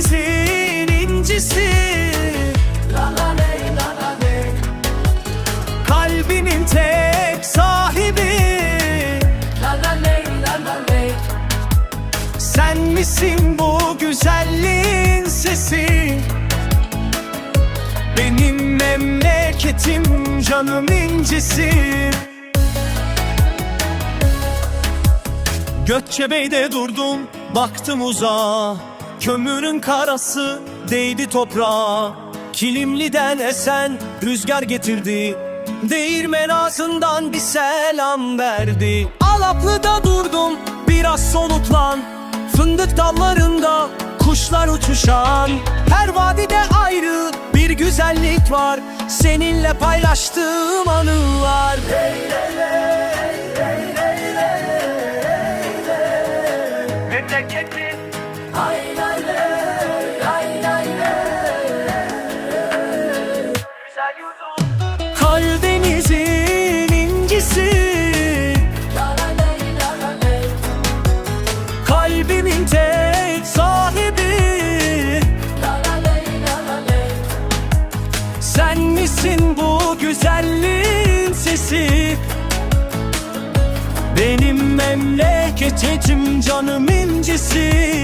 Karadeniz'in incisi. Kalbinin tek sahibi. Sen misin bu güzelliğin sesi? Benim memleketim canım incisi. Gökçebey'de durdum baktım uzağa Kömürün karası değdi toprağa. Kilimliden esen rüzgar getirdi. Değirmen ağzından bir selam verdi. Alaplı'da durdum biraz soluklan. Fındık dallarında kuşlar uçuşan. Her vadide ayrı bir güzellik var. Seninle paylaştığım anılar. Memleketin Karadeniz'in Kalbimin tek sahibi. Sen misin bu güzelliğin sesi? Benim memleketim canım incisi